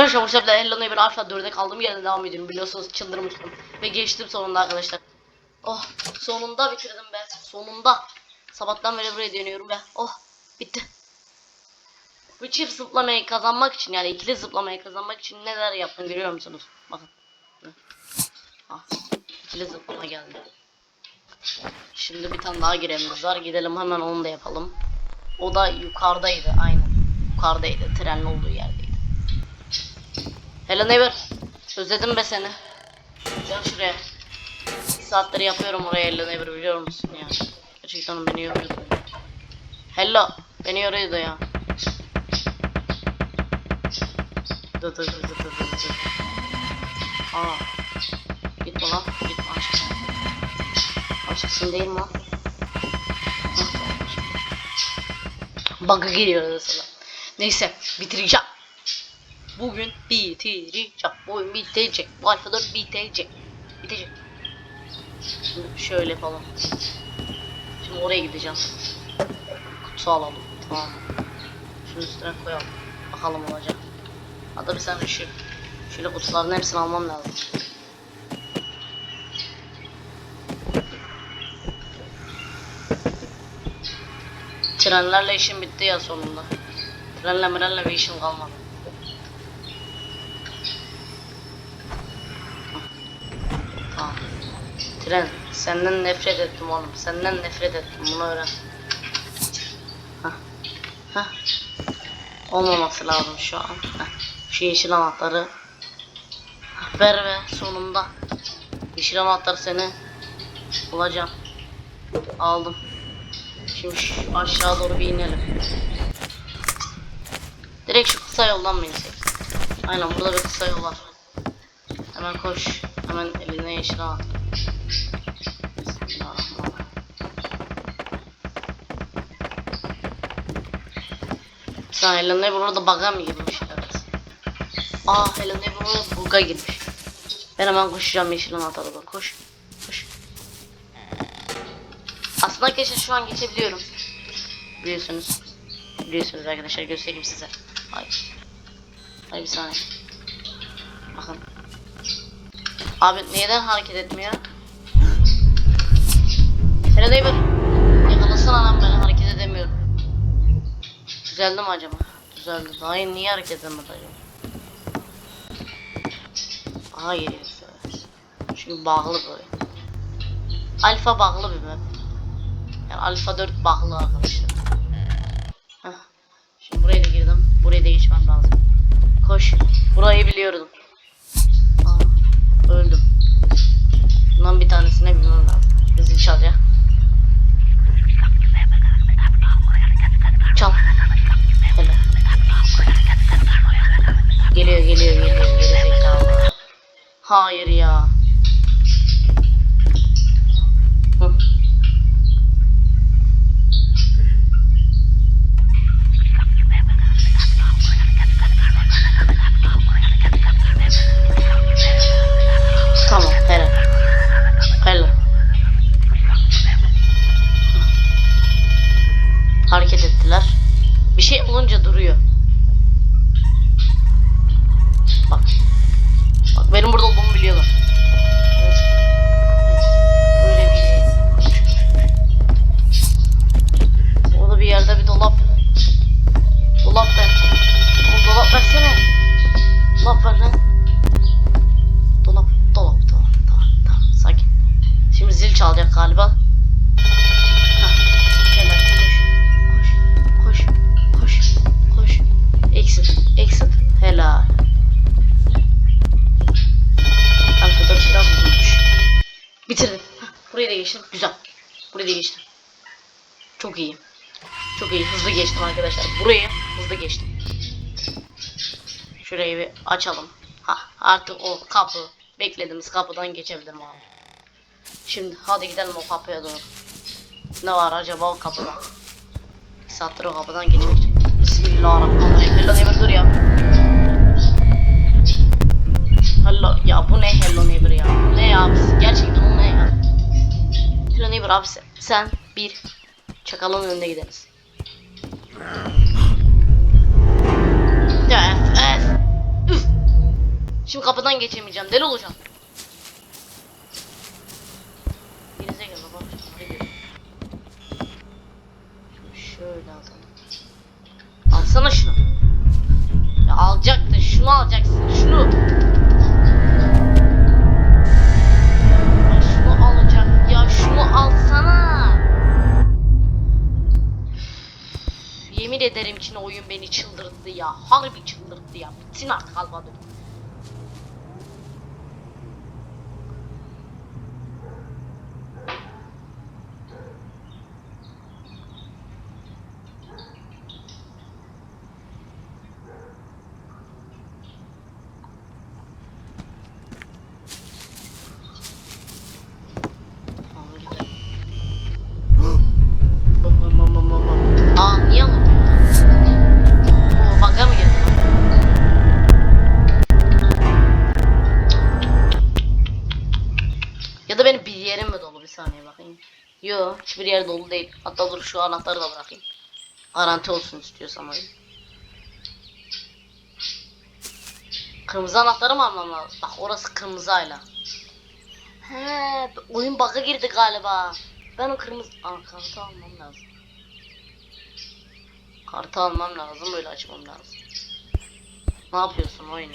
Ben an Hello Neighbor Alpha 4'e kaldığım yerden devam ediyorum. Biliyorsunuz çıldırmıştım. Ve geçtim sonunda arkadaşlar. Oh sonunda bitirdim be. Sonunda. Sabahtan beri buraya dönüyorum ve oh bitti. Bu çift zıplamayı kazanmak için yani ikili zıplamayı kazanmak için neler yaptım görüyor musunuz? Bakın. Ah, ikili zıplama geldi. Şimdi bir tane daha giremimiz var. Gidelim hemen onu da yapalım. O da yukarıdaydı aynen. Yukarıdaydı. Trenin olduğu yerdeydi. Hello neighbor. Özledim be seni. Gel şuraya. Saatleri yapıyorum oraya Hello neighbor biliyor musun ya? Gerçekten beni yoruyordu. Hello. Beni yoruyordu ya. Dur dur dur dur dur dur. Aa. Gitme lan. Gitme aşkım. Açıksın değil mi? Bug'a mesela. Neyse bitireceğim. Bugün bitireceğim. Bugün bitecek. Bu 4 bitecek. Bitecek. Şöyle falan. Şimdi oraya gideceğim. Kutu alalım. Tamam. Şunu üstüne koyalım. Bakalım olacak. Hatta bir saniye şu. Şöyle kutuların hepsini almam lazım. Trenlerle işim bitti ya sonunda. Trenle mirenle bir işim kalmadı. Tamam. Tren, senden nefret ettim oğlum. Senden nefret ettim. Bunu öğren. Hah. Hah. Olmaması lazım şu an. Heh. Şu yeşil anahtarı. Hah, Ver ve sonunda. Yeşil anahtar seni bulacağım. Aldım. Şimdi şu aşağı doğru bir inelim. Direkt şu kısa yoldan mı insek? Aynen burada bir kısa yol var. Hemen koş. Hemen eline yeşil al. Sen Helen'e burada bug'a mı girmiş? Evet. Aa Helen'e burada bug'a girmiş. Ben hemen koşacağım yeşil anahtarı da. Koş. Koş. Aslında arkadaşlar şu an geçebiliyorum. Biliyorsunuz. Biliyorsunuz arkadaşlar göstereyim size. Ay. Ay bir saniye. Bakın. Abi neden hareket etmiyor? Hele David. Yakalasana lan ben hareket edemiyorum. Düzeldi mi acaba? Düzeldi. Daha iyi niye hareket edemedi acaba? Hayır. Çünkü bağlı böyle. Alfa bağlı bir map. Yani alfa 4 bağlı arkadaşlar. Heh. Şimdi buraya da girdim. Buraya da geçmem lazım. Koş. Burayı biliyordum. Aa, öldüm. Bundan bir tanesine bilmem lazım. Zil çalacak. Çal. Hele. Geliyor geliyor geliyor. Geri zekalı. Hayır ya. Bir şey olunca duruyor. Bak. Bak benim burada olduğumu biliyorlar. Böyle Orada bir yerde bir dolap. Dolap ver. Oğlum dolap versene. Dolap ver lan. Dolap, dolap, dolap, dolap, tamam, sakin. Şimdi zil çalacak galiba. Hah, burayı da geçtim, güzel. Burayı da geçtim. Çok iyi. Çok iyi, hızlı geçtim arkadaşlar. Burayı hızlı geçtim. Şurayı bir açalım. Ha artık o kapı beklediğimiz kapıdan geçebilirim abi. Şimdi hadi gidelim o kapıya doğru. Ne var acaba o kapıda? Bir saattir o kapıdan geçmek için. Bismillahirrahmanirrahim. Hello neighbor dur ya. Hello ya bu ne hello neighbor ya? Ne ya? Gerçekten? Hello neighbor abisi. Sen bir çakalın önünde gideriz. F F. Üf. Şimdi kapıdan geçemeyeceğim. Deli olacağım. Birinize gel baba. Şöyle alalım. Alsana şunu. Ya alacaktın. Şunu alacaksın. Şunu. Ki oyun beni çıldırttı ya. Harbi çıldırttı ya. Bitsin artık Alvador. Hiçbir yer dolu değil. Hatta dur şu anahtarı da bırakayım. Garanti olsun istiyorsam oyun. Kırmızı anahtarı mı almam lazım? Bak orası kırmızıyla. He, oyun bug'a girdi galiba. Ben o kırmızı... Aa, kartı almam lazım. Kartı almam lazım, böyle açmam lazım. Ne yapıyorsun oyunu?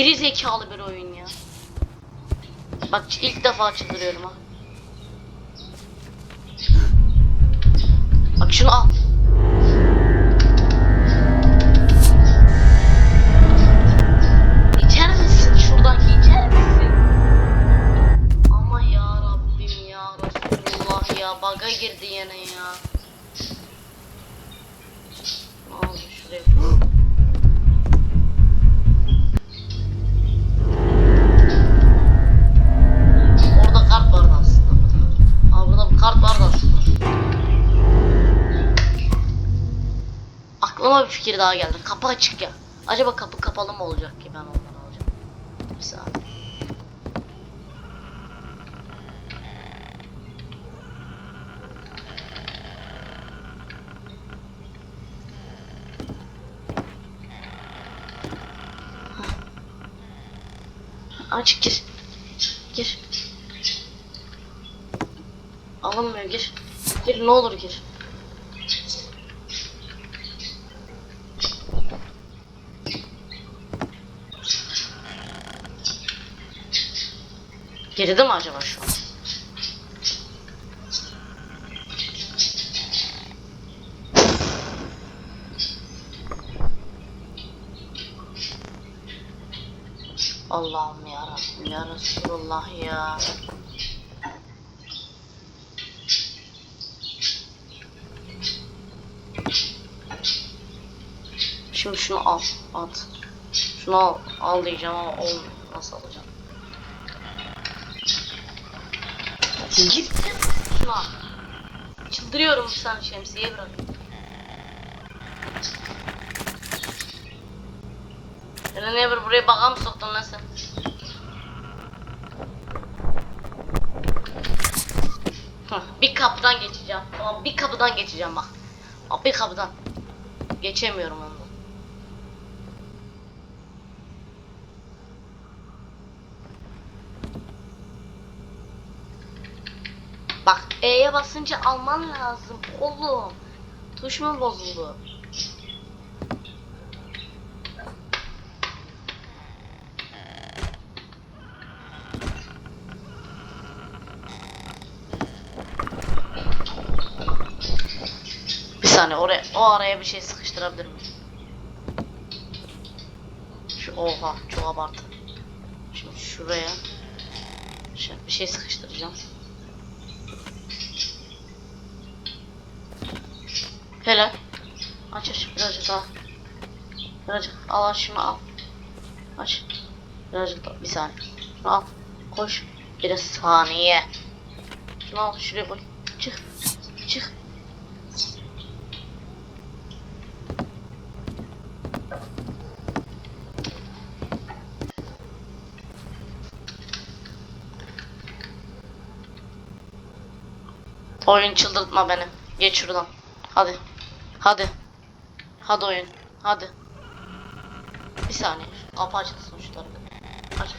Geri zekalı bir oyun ya. Bak ilk defa çıldırıyorum ha. Bak şunu al. Aklıma bir fikir daha geldi. Kapı açık ya. Acaba kapı kapalı mı olacak ki ben ondan alacağım. Bir saniye. Aç gir. Gir. Alınmıyor gir. Gir ne olur gir. Geride mi acaba şu an? Allah'ım ya Rabbim ya Resulullah ya. Şimdi şunu al, at. Şunu al, al diyeceğim ama olmuyor. Nasıl alacağım? Git. Şunu al. Çıldırıyorum sen şemsiye bırak. Hele ne bir buraya bağa mı soktun lan sen? Bir kapıdan geçeceğim. Tamam bir kapıdan geçeceğim bak. Bak bir kapıdan. Geçemiyorum ondan. Bak E'ye basınca alman lazım oğlum. Tuş mu bozuldu? Bir saniye oraya o araya bir şey sıkıştırabilir miyim? Şu oha çok abartı. Şimdi şuraya bir şey sıkıştıracağım. Helal. Aç aç birazcık al. Birazcık al aç şunu al. Aç. Birazcık da bir saniye. Şunu al. Koş. Bir saniye. Şunu al şuraya koy. Çık. Çık. Oyun çıldırtma beni. Geç şuradan. Hadi. Hadi. Hadi oyun. Hadi. Bir saniye. Kapı açılsın şu tarafa. Aç.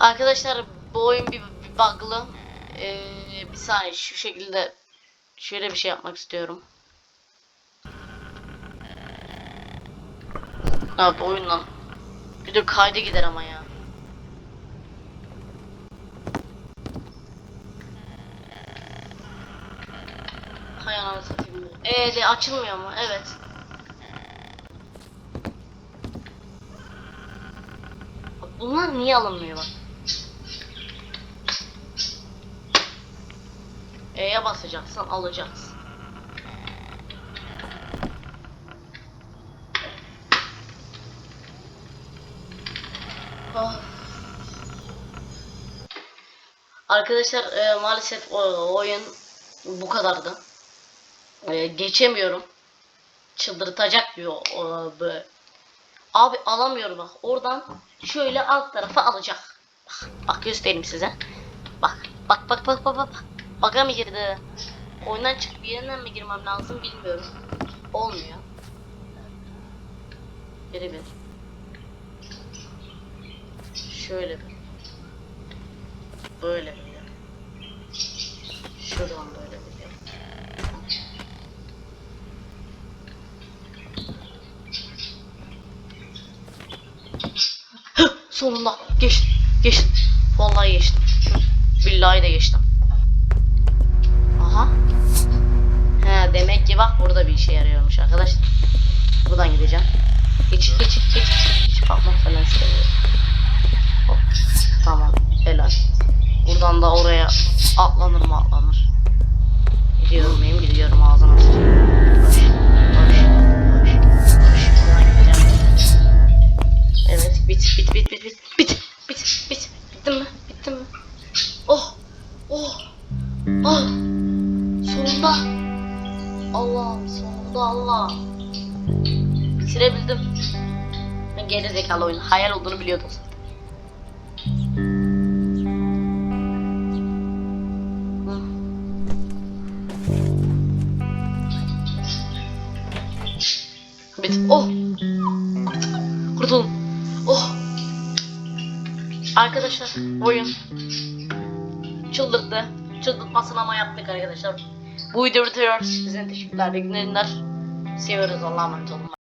Arkadaşlar bu oyun bir, bir bug'lı. Ee, bir saniye şu şekilde şöyle bir şey yapmak istiyorum. Abi oyundan bir de kayda gider ama ya. Hay ananı satayım. Eee açılmıyor mu? Evet. Bunlar niye alınmıyor bak. E'ye basacaksın alacaksın. Arkadaşlar e, maalesef o, oyun bu kadardı. E, geçemiyorum. Çıldırtacak bir o, bu- Abi alamıyorum bak. Oradan şöyle alt tarafa alacak. Bak, bak göstereyim size. Bak bak bak bak bak bak. Baga mı girdi? Oyundan çıkıp bir yerinden mi girmem lazım bilmiyorum. Olmuyor. Geri bir. Şöyle bir. Böyle bir. Şuradan böyle bir. Sonunda geçtim. Geçtim. Vallahi geçtim. Billahi de geçtim. Aha. He demek ki bak burada bir işe yarıyormuş arkadaşlar. Buradan gideceğim. Hiç hiç hiç hiç bakmak falan istemiyorum. Tamam. Helal. Buradan da oraya atlanır mı atlanır. Gidiyorum muyum? Gidiyorum ağzına gideceğim. Evet bit bit bit bit bit bit bit bit bittim mi bittim mi oh oh ah sonunda Allah'ım sonunda Allah bitirebildim geri zekalı oyun hayal olduğunu biliyordum. Bit. Oh. Kurtuldum. Oh. Arkadaşlar oyun çıldırdı. Çıldırtmasını ama yaptık arkadaşlar. Bu videoyu bitiriyoruz. Sizin teşekkürler, iyi günler. Seviyoruz Allah'a emanet olun.